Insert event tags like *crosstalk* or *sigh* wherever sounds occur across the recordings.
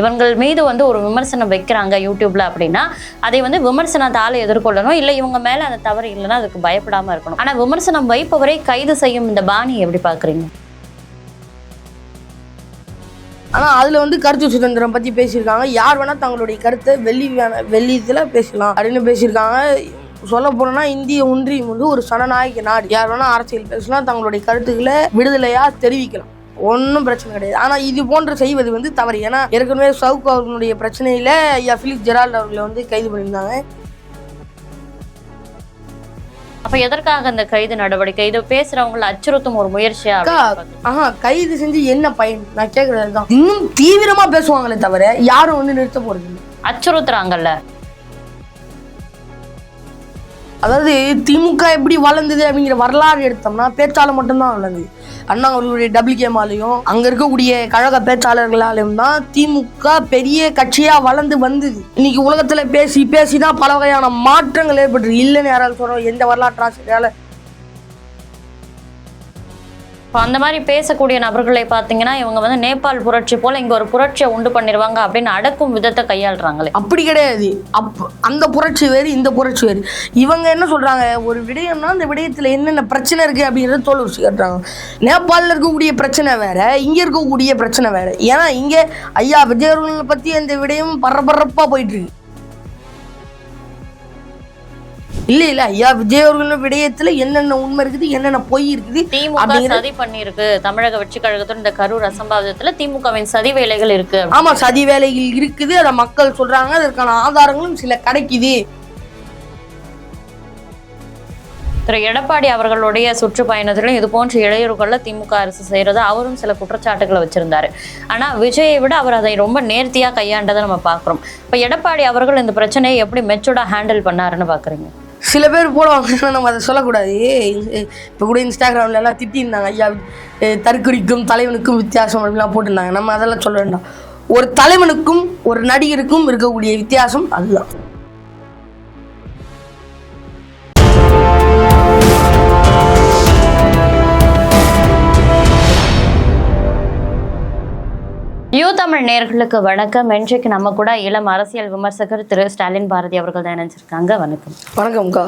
இவங்கள் மீது வந்து ஒரு விமர்சனம் வைக்கிறாங்க யூடியூப்ல அப்படின்னா அதை வந்து விமர்சனத்தால் எதிர்கொள்ளணும். இல்லை இவங்க மேல அந்த தவறு இல்லைன்னா அதுக்கு பயப்படாம இருக்கணும். ஆனா விமர்சனம் வைப்பவரை கைது செய்யும் இந்த பாணி எப்படி பாக்குறீங்க ஆனா அதுல வந்து கருத்து சுதந்திரம் பத்தி பேசியிருக்காங்க. யார் வேணா தங்களுடைய கருத்தை வெள்ளி வெள்ளி வெள்ளியத்துல பேசலாம். அப்படின்னு பேசியிருக்காங்க. சொல்ல போனோம்னா இந்திய ஒன்றியம் வந்து ஒரு சனநாயக நாடு. யார் வேணா அரசியல் பேசலாம் தங்களுடைய கருத்துக்களை விடுதலையா தெரிவிக்கலாம். ஒன்றும் பிரச்சனை கிடையாது. ஆனா இது போன்று செய்வது வந்து தவறு. ஏன்னா ஏற்கனவே சவுக் அவர்களுடைய பிரச்சனையில ஐயா பிலிப் ஜெரால்ட் அவர்களை வந்து கைது பண்ணியிருந்தாங்க. அப்ப எதற்காக இந்த கைது நடவடிக்கை? இது பேசுறவங்களை அச்சுறுத்தும் ஒரு முயற்சியா? ஆஹா கைது செஞ்சு என்ன பயன்? நான் கேட்கறது தான் இன்னும் தீவிரமா பேசுவாங்களே தவிர யாரும் வந்து நிறுத்த போறது அச்சுறுத்துறாங்கல்ல. அதாவது திமுக எப்படி வளர்ந்தது அப்படிங்கிற வரலாறு எடுத்தோம்னா பேச்சால மட்டும்தான் வளர்ந்தது. அண்ணா அவர்களுடைய டபிள்யூகேமாலையும் அங்க இருக்கக்கூடிய கழக பேச்சாளர்களாலையும் தான் திமுக பெரிய கட்சியா வளர்ந்து வந்தது. இன்னைக்கு உலகத்துல பேசி பேசி தான் பல வகையான மாற்றங்கள் ஏற்பட்டு இல்லைன்னு யாராலும் சொல்றோம் எந்த வரலாற்று ஆசிரியரால இப்போ அந்த மாதிரி பேசக்கூடிய நபர்களை பார்த்தீங்கன்னா இவங்க வந்து நேபாள் புரட்சி போல இங்க ஒரு புரட்சியை உண்டு பண்ணிடுவாங்க அப்படின்னு அடக்கும் விதத்தை கையாளுறாங்களே. அப்படி கிடையாது. அப் அந்த புரட்சி வேறு இந்த புரட்சி வேறு. இவங்க என்ன சொல்றாங்க? ஒரு விடயம்னா அந்த விடயத்துல என்னென்ன பிரச்சனை இருக்கு அப்படிங்கிறத தோல் உரிச்சு காட்டுறாங்க. நேபாளில் இருக்கக்கூடிய பிரச்சனை வேற இங்க இருக்கக்கூடிய பிரச்சனை வேற. ஏன்னா இங்க ஐயா விஜயர்களை பத்தி அந்த விடயம் பரபரப்பா போயிட்டு இல்ல இல்ல ஐயா விஜயவர்கள் விடயத்துல என்னென்ன உண்மை இருக்குது என்னென்ன பொய் இருக்குது திமுக சதி பண்ணியிருக்கு. தமிழக வெற்றி கழகத்தோட இந்த கரூர் அசம்பாவிதத்துல திமுகவின் சதி வேலைகள் இருக்கு ஆமா சதி வேலைகள் இருக்குது. அதை மக்கள் சொல்றாங்க. அதற்கான ஆதாரங்களும் சில கிடைக்குது. திரு எடப்பாடி அவர்களுடைய சுற்றுப்பயணத்திலும் இது போன்ற இடையூறுகள்ல திமுக அரசு செய்யறது அவரும் சில குற்றச்சாட்டுகளை வச்சிருந்தாரு. ஆனா விஜயை விட அவர் அதை ரொம்ப நேர்த்தியா கையாண்டதை நம்ம பாக்குறோம் இப்ப எடப்பாடி அவர்கள் இந்த பிரச்சனையை எப்படி மெச்சூர்டா ஹேண்டில் பண்ணாருன்னு பாக்குறீங்க? சில பேர் போடுவாங்க. *laughs* நம்ம அதை சொல்லக்கூடாது. இப்போ கூட இன்ஸ்டாகிராமில் எல்லாம் திட்டியிருந்தாங்க ஐயா தற்குறிக்கும் தலைவனுக்கும் வித்தியாசம் அப்படிலாம் போட்டிருந்தாங்க. நம்ம அதெல்லாம் சொல்ல வேண்டாம். ஒரு தலைவனுக்கும் ஒரு நடிகருக்கும் இருக்கக்கூடிய வித்தியாசம் அதுதான். தமிழ் நேர்களுக்கு வணக்கம். இன்றைக்கு நம்ம கூட இளம் அரசியல் விமர்சகர் திரு ஸ்டாலின் பாரதி அவர்கள் தான் இணைஞ்சிருக்காங்க. வணக்கம். வணக்கம்க்கா.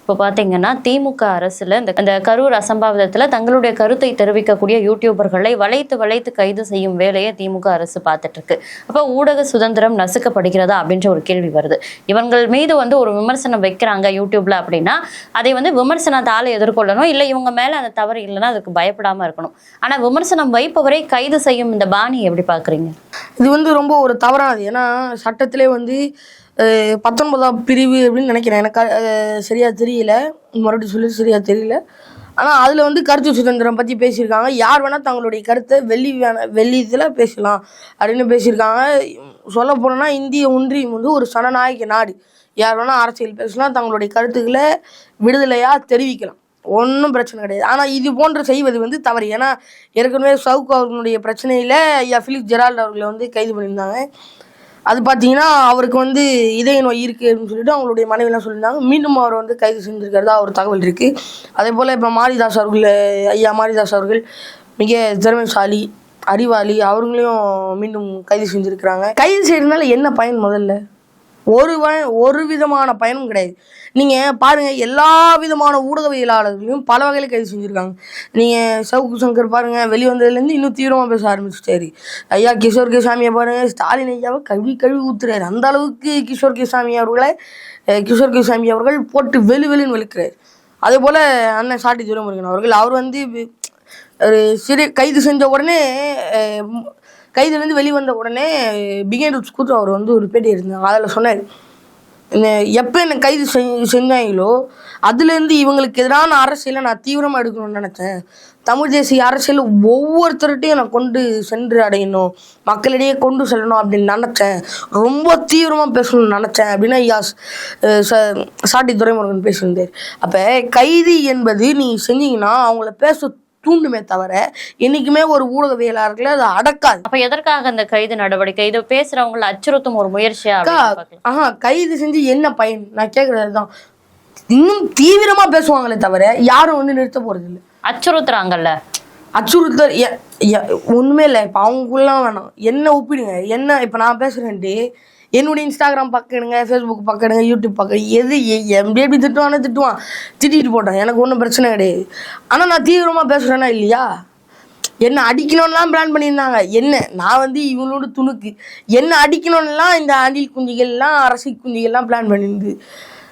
இப்போ பார்த்தீங்கன்னா திமுக அரசுல இந்த இந்த கரூர் அசம்பாவிதத்துல தங்களுடைய கருத்தை தெரிவிக்கக்கூடிய யூடியூபர்களை வளைத்து வளைத்து கைது செய்யும் வேலையை திமுக அரசு பார்த்துட்டு இருக்கு அப்போ ஊடக சுதந்திரம் நசுக்கப்படுகிறதா அப்படின்ற ஒரு கேள்வி வருது. இவங்கள் மீது வந்து ஒரு விமர்சனம் வைக்கிறாங்க யூடியூப்ல அப்படின்னா அதை வந்து விமர்சனத்தால எதிர்கொள்ளணும். இல்லை இவங்க மேல அந்த தவறு இல்லைன்னா அதுக்கு பயப்படாம இருக்கணும். ஆனா விமர்சனம் வைப்பவரை கைது செய்யும் இந்த பாணி எப்படி பாக்குறீங்க? இது வந்து ரொம்ப ஒரு தவறானது. ஏன்னா சட்டத்திலே வந்து பத்தொன்பதாம் பிரிவு அப்படின்னு நினைக்கிறேன். எனக்கு சரியாக தெரியல. மறுபடியும் சொல்லி சரியாக தெரியல. ஆனால் அதில் வந்து கருத்து சுதந்திரம் பற்றி பேசியிருக்காங்க. யார் வேணால் தங்களுடைய கருத்தை வெள்ளி வேணா இதில் பேசலாம் அப்படின்னு பேசியிருக்காங்க. சொல்ல போனோம்னா இந்திய ஒன்றியம் வந்து ஒரு சனநாயக நாடு. யார் வேணால் அரசியல் பேசலாம். தங்களுடைய கருத்துக்களை விடுதலையாக தெரிவிக்கலாம். ஒன்றும் பிரச்சனை கிடையாது. ஆனால் இது போன்று செய்வது வந்து தவறு. ஏன்னா ஏற்கனவே சவுக் அவர்களுடைய பிரச்சனையில் ஐயா ஃபிலிப் ஜெரால்ட் அவர்களை வந்து கைது பண்ணியிருந்தாங்க. அது பார்த்தீங்கன்னா அவருக்கு வந்து இதய நோய் இருக்குது அப்படின்னு சொல்லிட்டு அவங்களுடைய மனைவிலாம் சொல்லியிருந்தாங்க. மீண்டும் அவர் வந்து கைது செஞ்சுருக்கிறதா ஒரு தகவல் இருக்குது அதே போல் இப்போ மாரிதாஸ் அவர்கள் ஐயா மாரிதாஸ் அவர்கள் மிக திறமைசாலி அறிவாளி அவர்களையும் மீண்டும் கைது செஞ்சுருக்கிறாங்க. கைது செய்கிறதுனால என்ன பயன் முதல்ல? ஒரு வ- ஒரு விதமான பயனும் கிடையாது. நீங்கள் பாருங்கள் எல்லா விதமான ஊடகவியலாளர்களையும் பல வகையில் கைது செஞ்சுருக்காங்க. நீங்கள் சவுக்கு சங்கர் பாருங்கள் வெளிவந்ததுலேருந்து இன்னும் தீவிரமாக பேச ஆரம்பிச்சிட்டாரு. ஐயா கிஷோர் கேசாமியை பாருங்கள் ஸ்டாலின் ஐயாவை கழுவி கழுவி ஊத்துறாரு. அந்த அளவுக்கு கிஷோர் கேசாமி அவர்களை கிஷோர் கேசாமி அவர்கள் போட்டு வெளு வெளுன்னு வெளுக்கிறார். அதே போல் அண்ணன் சாட்டி துரைமுருகன் அவர்கள் அவர் வந்து ஒரு சிறு கைது செஞ்ச உடனே கைதுலேருந்து வெளிவந்த உடனே பிகேன் ரூட்ஸ் கூட்டு அவர் வந்து ஒரு பேட்டி இருந்தாங்க அதில் சொன்னார் எப்போ என்னை கைது செஞ்சு செஞ்சாங்களோ அதுலேருந்து இவங்களுக்கு எதிரான அரசியலை நான் தீவிரமாக எடுக்கணும்னு நினச்சேன். தமிழ் தேசிய அரசியல் ஒவ்வொருத்தர்கிட்டையும் நான் கொண்டு சென்று அடையணும் மக்களிடையே கொண்டு செல்லணும் அப்படின்னு நினச்சேன். ரொம்ப தீவிரமாக பேசணும்னு நினச்சேன். அப்படின்னா ஐயா ச- சாட்டி துரைமுருகன் பேசியிருந்தார். அப்போ கைது என்பது நீ செஞ்சீங்கன்னா அவங்கள பேச தூண்டுமே தவிர என்றைக்குமே ஒரு ஊடகவியலாளர்களை அதை அடக்காது. அப்ப எதற்காக இந்த கைது நடவடிக்கை? இது பேசுறவங்களை அச்சுறுத்தும் ஒரு முயற்சியா. ஆஹா கைது செஞ்சு என்ன பயன்? நான் கேட்கறது தான் இன்னும் தீவிரமா பேசுவாங்களே தவிர யாரும் வந்து நிறுத்த போறது இல்லை. அச்சுறுத்துறாங்கல்ல. அச்சுறுத்தல் ஒண்ணுமே இல்லை. இப்போ அவங்களுக்குலாம் வேணாம். என்ன ஒப்பிடுங்க? என்ன இப்போ நான் பேசுறேன்ட்டு என்னுடைய இன்ஸ்டாகிராம் பார்க்கணுங்க ஃபேஸ்புக் பார்க்கணுங்க யூடியூப் பக்கம் எது எப்படி எப்படி திட்டுவானே திட்டுவான். திட்டிட்டு போட்டேன். எனக்கு ஒன்றும் பிரச்சனை கிடையாது. ஆனால் நான் தீவிரமாக பேசுகிறேன்னா இல்லையா? என்ன அடிக்கணும்லாம் பிளான் பண்ணியிருந்தாங்க. என்ன? நான் வந்து இவங்களோட துணுக்கு. என்ன அடிக்கணும்லாம் இந்த அணில் குஞ்சிகள்லாம் அரசி குஞ்சுகள்லாம் பிளான் பண்ணியிருந்து.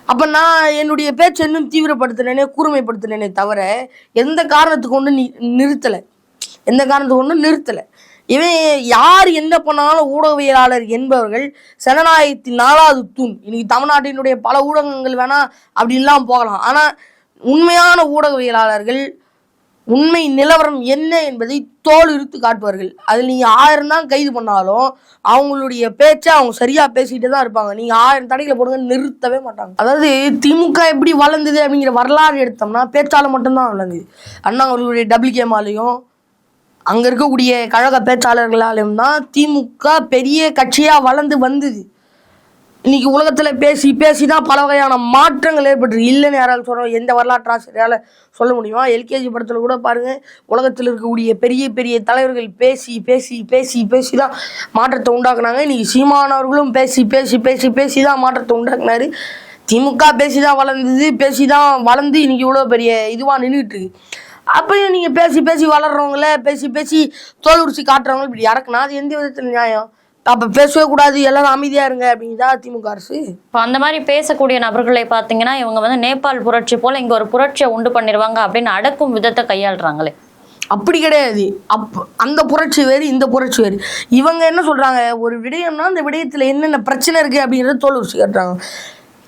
அப்போ நான் என்னுடைய பேச்சை இன்னும் தீவிரப்படுத்தினேனே கூர்மைப்படுத்தினேனே தவிர எந்த காரணத்துக்கு கொண்டு நி நிறுத்தலை. எந்த காரணத்துக்கு கொண்டு நிறுத்தலை. இவன் யார் என்ன பண்ணாலும் ஊடகவியலாளர் என்பவர்கள் ஜனநாயகத்தின் நாலாவது தூண். இன்னைக்கு தமிழ்நாட்டினுடைய பல ஊடகங்கள் வேணா அப்படின்லாம் போகலாம். ஆனால் உண்மையான ஊடகவியலாளர்கள் உண்மை நிலவரம் என்ன என்பதை தோல் இருத்து காட்டுவார்கள். அதில் நீங்கள் ஆயிரம் தான் கைது பண்ணாலும் அவங்களுடைய பேச்சை அவங்க சரியாக பேசிகிட்டே தான் இருப்பாங்க. நீங்கள் ஆயிரம் தடைகளை போடுங்க நிறுத்தவே மாட்டாங்க. அதாவது திமுக எப்படி வளர்ந்தது அப்படிங்கிற வரலாறு எடுத்தோம்னா பேச்சால் மட்டும்தான் வளர்ந்தது. அண்ணா அவர்களுடைய டபிள்யூகேமாலையும் அங்கே இருக்கக்கூடிய கழக பேச்சாளர்களாலும் தான் திமுக பெரிய கட்சியாக வளர்ந்து வந்தது. இன்னைக்கு உலகத்தில் பேசி பேசி தான் பல வகையான மாற்றங்கள் ஏற்பட்டு இல்லைன்னு யாரால் சொல்கிறோம் எந்த வரலாற்று ஆசிரியரால் சொல்ல முடியுமா? எல்கேஜி படத்தில் கூட பாருங்கள் உலகத்தில் இருக்கக்கூடிய பெரிய பெரிய தலைவர்கள் பேசி பேசி பேசி பேசி தான் மாற்றத்தை உண்டாக்குனாங்க. இன்னைக்கு சீமானவர்களும் பேசி பேசி பேசி பேசி தான் மாற்றத்தை உண்டாக்குனாரு. திமுக பேசி தான் வளர்ந்தது பேசி தான் வளர்ந்து இன்னைக்கு இவ்வளோ பெரிய இதுவாக நின்றுட்டு இருக்கு. அப்பயும் நீங்கள் பேசி பேசி வளர்றவங்கள பேசி பேசி தோல் உரிச்சு காட்டுறவங்க இப்படி இறக்குனா அது எந்த விதத்தில் நியாயம்? அப்போ பேசவே கூடாது எல்லாரும் அமைதியா இருங்க அப்படிங்குதா திமுக அரசு? இப்போ அந்த மாதிரி பேசக்கூடிய நபர்களை பார்த்தீங்கன்னா இவங்க வந்து நேபாள் புரட்சி போல இங்க ஒரு புரட்சியை உண்டு பண்ணிடுவாங்க அப்படின்னு அடக்கும் விதத்தை கையாளுறாங்களே. அப்படி கிடையாது. அப் அந்த புரட்சி வேறு இந்த புரட்சி வேறு. இவங்க என்ன சொல்றாங்க? ஒரு விடயம்னா அந்த விடயத்தில் என்னென்ன பிரச்சனை இருக்கு அப்படிங்கிறத தோல் உரிச்சு காட்டுறாங்க.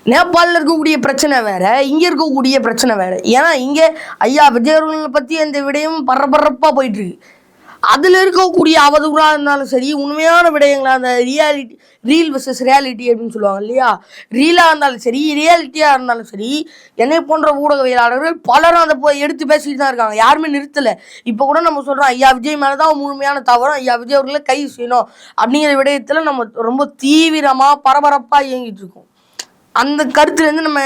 நேபாளில் இருக்கக்கூடிய பிரச்சனை வேற இங்கே இருக்கக்கூடிய பிரச்சனை வேற. ஏன்னா இங்கே ஐயா விஜயவர்களை பற்றி அந்த விடயம் பரபரப்பாக போயிட்டு இருக்கு அதில் இருக்கக்கூடிய அவதூறாக இருந்தாலும் சரி உண்மையான விடயங்களா அந்த ரியாலிட்டி ரீல் வர்சஸ் ரியாலிட்டி அப்படின்னு சொல்லுவாங்க இல்லையா? ரீலாக இருந்தாலும் சரி ரியாலிட்டியாக இருந்தாலும் சரி என்னை போன்ற ஊடகவியலாளர்கள் பலரும் அதை போய் எடுத்து பேசிட்டு தான் இருக்காங்க. யாருமே நிறுத்தலை. இப்போ கூட நம்ம சொல்கிறோம் ஐயா விஜய் மேலே தான் முழுமையான தவறும் ஐயா விஜய் அவர்களை கை செய்யணும் அப்படிங்கிற விடயத்தில் நம்ம ரொம்ப தீவிரமாக பரபரப்பாக இயங்கிட்டு இருக்கோம். அந்த கருத்துலேருந்து நம்ம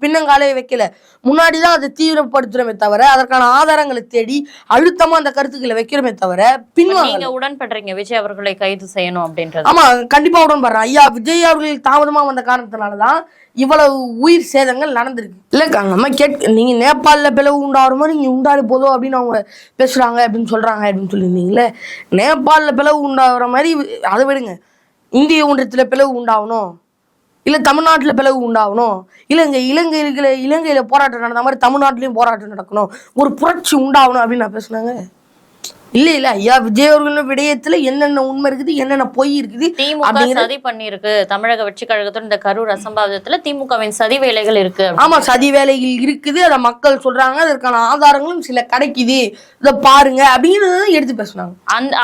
பின்னங்காலே வைக்கல. முன்னாடி தான் அதை தீவிரப்படுத்துறோமே தவிர அதற்கான ஆதாரங்களை தேடி அழுத்தமாக அந்த கருத்துக்களை வைக்கிறோமே தவிர பின்வாங்க நீங்க உடன்படுறீங்க விஜய் அவர்களை கைது செய்யணும் அப்படின்றது. ஆமா கண்டிப்பா உடன்படுறேன். ஐயா விஜய் அவர்கள் தாமதமா வந்த காரணத்தினால தான் இவ்வளவு உயிர் சேதங்கள் நடந்திருக்கு. இல்லக்கா நம்ம கேட் நீங்க நேபாளில் பிளவு உண்டாகிற மாதிரி நீங்க உண்டாடி போதும் அப்படின்னு அவங்க பேசுறாங்க அப்படின்னு சொல்றாங்க அப்படின்னு சொல்லியிருந்தீங்களே நேபாளில் பிளவு உண்டாகிற மாதிரி அதை விடுங்க. இந்திய ஒன்றியத்தில் பிளவு உண்டாகணும். இல்லை தமிழ்நாட்டில் பிளவு உண்டாகணும். இல்லை இங்கே இலங்கையில் இலங்கையில் போராட்டம் நடந்த மாதிரி தமிழ்நாட்டிலையும் போராட்டம் நடக்கணும். ஒரு புரட்சி உண்டாகணும் அப்படின்னு நான் பேசுனாங்க. இல்லை இல்லை ஐயா விஜய் அவர்கள் விடயத்தில் என்னென்ன உண்மை இருக்குது என்னென்ன பொய் இருக்குது திமுக சதி பண்ணிருக்கு தமிழக வெற்றி கழகத்தோட இந்த கரூர் அசம்பாவிதத்துல திமுகவின் சதி வேலைகள் இருக்கு. ஆமா சதி வேலைகள் இருக்குது. அதை மக்கள் சொல்றாங்க. அதற்கான ஆதாரங்களும் சில கிடைக்குது. இதை பாருங்க அப்படிங்கிறத எடுத்து பேசுனாங்க. அந்த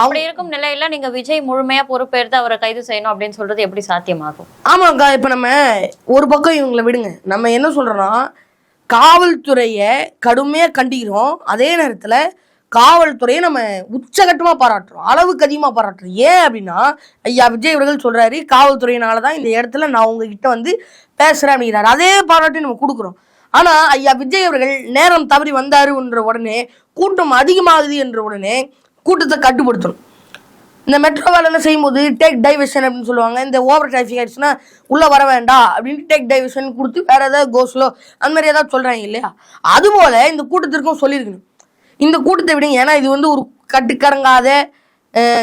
அப்படி இருக்கும் நிலையில நீங்க விஜய் முழுமையா பொறுப்பேற்று அவரை கைது செய்யணும் அப்படின்னு சொல்றது எப்படி சாத்தியமாகும்? ஆமாக்கா இப்போ நம்ம ஒரு பக்கம் இவங்களை விடுங்க. நம்ம என்ன சொல்றோம்னா காவல்துறையை கடுமையாக கண்டிக்கிறோம். அதே நேரத்தில் காவல்துறையை நம்ம உச்சகட்டமாக பாராட்டுறோம். அளவுக்கு அதிகமாக பாராட்டுறோம். ஏன் அப்படின்னா ஐயா விஜய் அவர்கள் சொல்கிறாரு காவல்துறையினால தான் இந்த இடத்துல நான் உங்ககிட்ட வந்து பேசுகிறேன் அப்படிங்கிறாரு. அதே பாராட்டி நம்ம கொடுக்குறோம். ஆனால் ஐயா விஜய் அவர்கள் நேரம் தவறி வந்தாருன்ற உடனே கூட்டம் அதிகமாகுது என்ற உடனே கூட்டத்தை கட்டுப்படுத்தணும். இந்த மெட்ரோவால் என்ன செய்யும்போது டேக் டைவர்ஷன் அப்படின்னு சொல்லுவாங்க. இந்த ஓவர் டிராஃபிக் ஆயிடுச்சுன்னா உள்ளே வர வேண்டாம் அப்படின்னு டேக் டைவர்ஷன் கொடுத்து வேற ஏதாவது கோஸ்லோ அந்த மாதிரி ஏதாவது சொல்கிறாங்க இல்லையா? அதுபோல் இந்த கூட்டத்திற்கும் சொல்லியிருக்கணும். இந்த கூட்டத்தை விடுங்க. ஏன்னா இது வந்து ஒரு கட்டுக்கடங்காத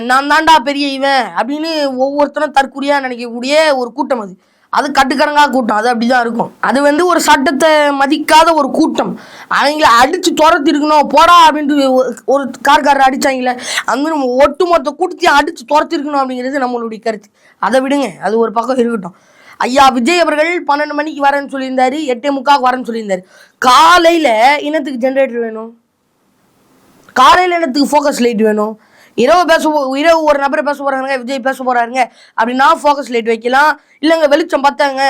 நான் தாண்டா பெரிய இவன் அப்படின்னு ஒவ்வொருத்தரும் தற்கொலையாக நினைக்கக்கூடிய ஒரு கூட்டம் அது. அது கட்டுக்கடங்காத கூட்டம். அது அப்படிதான் இருக்கும். அது வந்து ஒரு சட்டத்தை மதிக்காத ஒரு கூட்டம். அவங்கள அடித்து துரத்தி இருக்கணும் போடா அப்படின்ட்டு ஒரு- ஒரு கார்காரர் அடித்தாங்களே அந்த நம்ம ஒட்டுமொத்த கூட்டத்தையும் அடித்து துரத்தி இருக்கணும் அப்படிங்கிறது நம்மளுடைய கருத்து. அதை விடுங்க. அது ஒரு பக்கம் இருக்கட்டும். ஐயா விஜய் அவர்கள் பன்னெண்டு மணிக்கு வரேன்னு சொல்லியிருந்தாரு. எட்டே முக்காவுக்கு வரேன்னு சொல்லியிருந்தாரு. காலையில் இனத்துக்கு ஜென்ரேட்டர் வேணும்? காலையில் இனத்துக்கு ஃபோக்கஸ் லைட் வேணும்? இரவு பேச இரவு ஒரு நபரை பேச போறாங்க விஜய் பேச போறாருங்க அப்படின்னா ஃபோக்கஸ் லைட் வைக்கலாம். இல்லைங்க வெளிச்சம் பார்த்தாங்க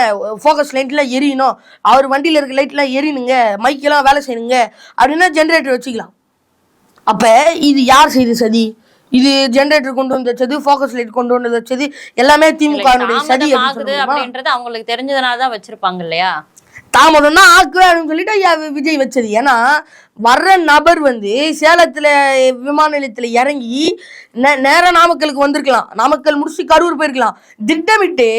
ஃபோக்கஸ் லைட்லாம் எரியணும். அவர் வண்டியில் இருக்க லைட்லாம் எரியணுங்க மைக்கெல்லாம் வேலை செய்யணுங்க. அப்படின்னா ஜென்ரேட்டர் வச்சுக்கலாம். அப்போ இது யார் செய்த சதி? இது ஜென்ரேட்டர் கொண்டு வந்து வச்சது ஃபோக்கஸ் லைட் கொண்டு வந்து வச்சது எல்லாமே திமுக சதி? அப்படின்றது அவங்களுக்கு தெரிஞ்சதுனால தான் வச்சிருப்பாங்க இல்லையா? தாமதம்னா ஆக்குவேன் சொல்லிட்டு விஜய் வச்சது. ஏன்னா வர்ற நபர் வந்து சேலத்துல விமான நிலையத்துல இறங்கி நே- நேராக நாமக்கலுக்கு வந்திருக்கலாம். நாமக்கல் முடிச்சு கரூர் போயிருக்கலாம். திட்டமிட்டு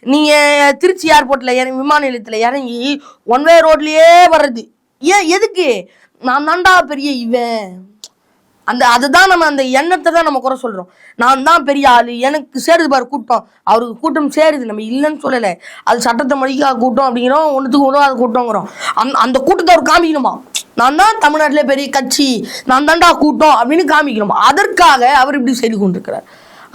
நீங்க திருச்சி ஏர்போர்ட்ல இறங்கி விமான நிலையத்துல இறங்கி ஒன் வே ரோட்லயே வர்றது. ஏன் எதுக்கு? நான் நண்டா பெரிய இவன். அந்த அதுதான் நம்ம அந்த எண்ணத்தை தான் நம்ம குறை சொல்றோம். நான் தான் பெரிய ஆளு எனக்கு சேருது பாரு கூட்டம். அவருக்கு கூட்டம் சேருது நம்ம இல்லைன்னு சொல்லலை. அது சட்டத்தை மொழிக்காக கூட்டம் அப்படிங்கிறோம் ஒன்றுத்துக்கு உதவாத கூட்டங்கிறோம் அந் அந்த கூட்டத்தை அவர் காமிக்கணுமா? நான் தான் தமிழ்நாட்டில் பெரிய கட்சி நான் தான்டா கூட்டம் அப்படின்னு காமிக்கணுமா? அதற்காக அவர் இப்படி செய்து கொண்டிருக்கிறார்.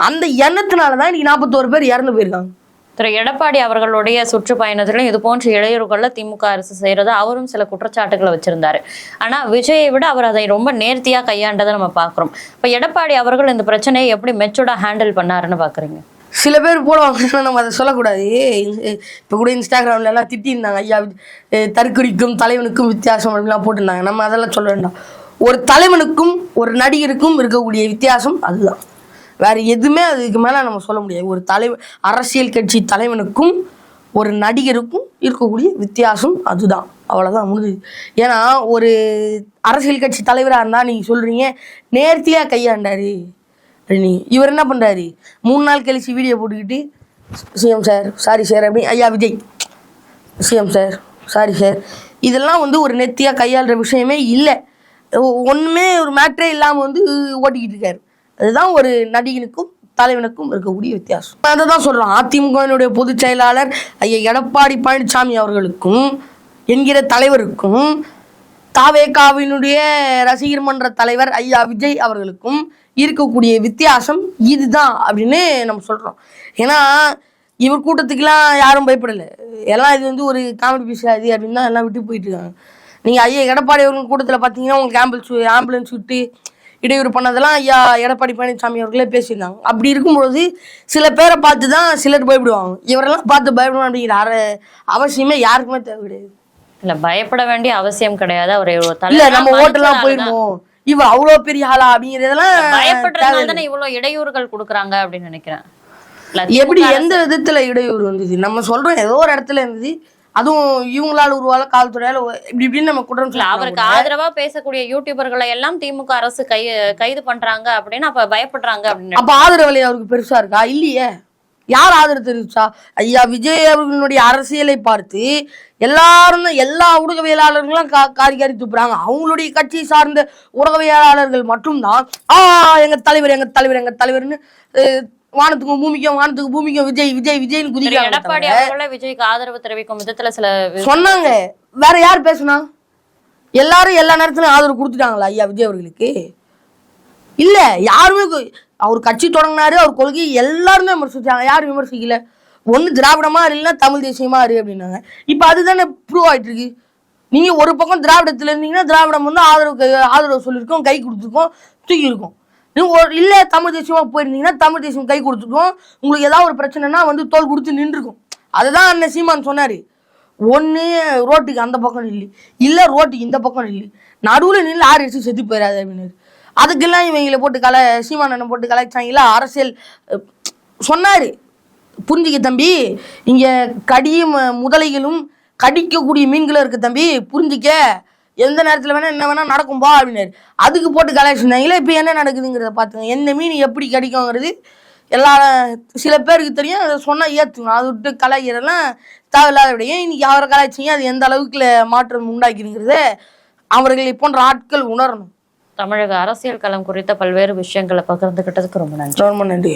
அந்த எண்ணத்தினால தான் இன்னைக்கு நாற்பத்தோரு பேர் இறந்து போயிருக்காங்க. திரு எடப்பாடி அவர்களுடைய சுற்றுப்பயணத்திலும் இது போன்ற இடையூறுகளை திமுக அரசு செய்யறது அவரும் சில குற்றச்சாட்டுகளை வச்சிருந்தாரு. ஆனா விஜயை விட அவர் அதை ரொம்ப நேர்த்தியா கையாண்டதை நம்ம பாக்குறோம். இப்ப எடப்பாடி அவர்கள் இந்த பிரச்சனையை எப்படி மெச்சூர்டா ஹேண்டில் பண்ணாருன்னு பாக்குறீங்க? சில பேர் போடுவாங்க நம்ம அதை சொல்லக்கூடாது. இப்போ கூட இன்ஸ்டாகிராமில் எல்லாம் திட்டியிருந்தாங்க. ஐயா அஹ் தற்குறிக்கும் தலைவனுக்கும் வித்தியாசம் அப்படிலாம் போட்டிருந்தாங்க. நம்ம அதெல்லாம் சொல்ல வேண்டாம். ஒரு தலைவனுக்கும் ஒரு நடிகருக்கும் இருக்கக்கூடிய வித்தியாசம் அதுதான். வேற எதுவுமே அதுக்கு மேலே நம்ம சொல்ல முடியாது. ஒரு தலைவர் அரசியல் கட்சி தலைவனுக்கும் ஒரு நடிகருக்கும் இருக்கக்கூடிய வித்தியாசம் அதுதான். அவ்வளோதான் முடிஞ்சுது ஏன்னா ஒரு அரசியல் கட்சி தலைவராக இருந்தால் நீங்கள் சொல்கிறீங்க நேர்த்தியாக கையாண்டாரு. அப்படின்னு இவர் என்ன பண்ணுறாரு மூணு நாள் கழிச்சு வீடியோ போட்டுக்கிட்டு சிஎம் சார் சாரி சார் அப்படின்னு ஐயா Vijay CM sir sorry sir. இதெல்லாம் வந்து ஒரு நெத்தியாக கையாளுற விஷயமே இல்லை. ஒன்றுமே ஒரு மேட்ரே இல்லாமல் வந்து ஓட்டிக்கிட்டு இருக்காரு. அதுதான் ஒரு நடிகனுக்கும் தலைவனுக்கும் இருக்கக்கூடிய வித்தியாசம். அதை தான் சொல்கிறோம் அதிமுகவினுடைய பொதுச் செயலாளர் ஐயா எடப்பாடி பழனிசாமி அவர்களுக்கும் என்கிற தலைவருக்கும் தாவேகாவினுடைய ரசிகர் மன்ற தலைவர் ஐயா விஜய் அவர்களுக்கும் இருக்கக்கூடிய வித்தியாசம் இதுதான் அப்படின்னு நம்ம சொல்கிறோம் ஏன்னா இவர் கூட்டத்துக்கெல்லாம் யாரும் பயப்படலை. எல்லாம் இது வந்து ஒரு காமெடி பீஸ் அது அப்படின்னு தான் எல்லாம் விட்டு போயிட்டு இருக்காங்க. நீங்கள் ஐயா எடப்பாடி அவர்கள் கூட்டத்தில் பார்த்தீங்கன்னா உங்களுக்கு ஆம்புலன்ஸ் ஆம்புலன்ஸ் விட்டு இடையூறு பண்ணதெல்லாம் ஐயா எடப்பாடி பழனிசாமி அவர்களே பேசியிருந்தாங்க. அப்படி இருக்கும்பொழுது சில பேரை பார்த்து தான் சிலர் பயப்படுவாங்க. இவரெல்லாம் பார்த்து பயப்படணும் அப்படிங்கிற அற அவசியமே யாருக்குமே தேவை கிடையாது. இல்ல பயப்பட வேண்டிய அவசியம் கிடையாது. அவர் இல்ல நம்ம ஓட்டெல்லாம். போயிருமோம் இவ அவ்வளோ பெரிய ஆளா அப்படிங்கிறதெல்லாம் பயப்படுறதுனால தானே இவ்வளவு இடையூறுகள் கொடுக்குறாங்க அப்படின்னு நினைக்கிறேன். எப்படி எந்த விதத்துல இடையூறு வந்தது நம்ம சொல்றோம் ஏதோ ஒரு இடத்துல இருந்தது அதுவும் இவங்களால உருவால காவல்துறையால இப்படி இப்படின்னு நம்ம குற்றம் அவருக்கு ஆதரவா பேசக்கூடிய யூடியூபர்களை எல்லாம் திமுக அரசு கை கைது பண்றாங்க அப்படின்னு அப்ப பயப்படுறாங்க அப்படின்னு அப்ப ஆதரவு அவருக்கு பெருசா இருக்கா? இல்லையே. யார் ஆதரவு தெரிவிச்சா? ஐயா விஜய் அவர்களுடைய அரசியலை பார்த்து எல்லாரும் எல்லா ஊடகவியலாளர்களும் கா காரி காரி துப்புறாங்க. அவங்களுடைய கட்சி சார்ந்த ஊடகவியலாளர்கள் மட்டும்தான் ஆ எங்க தலைவர் எங்க தலைவர் எங்க தலைவர்னு வானத்துக்கும் பூமிக்கும் வானத்துக்கும் பூமிக்கும் விஜய் விஜய் விஜய்னு குதிக்கிறாங்க எடப்பாடி அவர்களே விஜய்க்கு ஆதரவு தெரிவிக்கும் விதத்துல சில சொன்னாங்க. வேற யார் பேசுனா? எல்லாரும் எல்லா நேரத்திலும் ஆதரவு கொடுத்துட்டாங்களா ஐயா விஜய் அவர்களுக்கு? இல்ல யாருமே அவர் கட்சி தொடங்கினாரு அவர் கொள்கை எல்லாருமே விமர்சிச்சாங்க. யாரும் விமர்சிக்கல? ஒண்ணு திராவிடமா இல்லைன்னா தமிழ் தேசியமா இரு அப்படின்னாங்க. இப்ப அதுதானே ப்ரூவ் ஆயிட்டு இருக்கு நீங்க ஒரு பக்கம் திராவிடத்துல இருந்தீங்கன்னா திராவிடம் வந்து ஆதரவு ஆதரவு சொல்லியிருக்கோம் கை கொடுத்துருக்கோம் தூக்கி இருக்கும் ஒரு இல்லை தமிழ் தேசியமாக போயிருந்தீங்கன்னா தமிழ் தேசியம் கை கொடுத்துருக்கும் உங்களுக்கு ஏதாவது ஒரு பிரச்சனைனா வந்து தோல் கொடுத்து நின்றுருக்கும் அதுதான் அண்ணன் சீமான் சொன்னார். ஒன்று ரோட்டுக்கு அந்த பக்கம் நில்லு. இல்லை ரோட்டுக்கு இந்த பக்கம் நில்லு. நடுவில் நின்று ஆறு அடிச்சு செத்து போயிடாது அப்படின்னு. அதுக்கெல்லாம் இவங்களை போட்டு கலை சீமானனை போட்டு கலாய்ச்சாங்களா அரசியல் சொன்னார். புரிஞ்சுக்க தம்பி. இங்கே கடியும் முதலைகளும் கடிக்கக்கூடிய மீன்களும் இருக்குது தம்பி. புரிஞ்சுக்க. எந்த நேரத்தில் வேணா என்ன வேணா நடக்கும்பா அப்படின்னாரு. அதுக்கு போட்டு கலாய்ச்சிருந்தாங்களே இப்போ என்ன நடக்குதுங்கிறத பார்த்துங்க எந்த மீன் எப்படி கடிக்குங்கிறது எல்லா சில பேருக்கு தெரியும். அதை சொன்னால் ஏற்றுக்கணும் அதை விட்டு கலாய்க்கிறதெல்லாம் தேவையில்லாத விடையும். இன்னைக்கு அவரை கலாய்ச்சிங்க? அது எந்த அளவுக்கு மாற்றம் உண்டாக்கிருங்கிறத அவர்களை போன்ற ஆட்கள் உணரணும். தமிழக அரசியல் களம் குறித்த பல்வேறு விஷயங்களை பகிர்ந்துகிட்டதுக்கு ரொம்ப நன்றி. ரொம்ப நன்றி.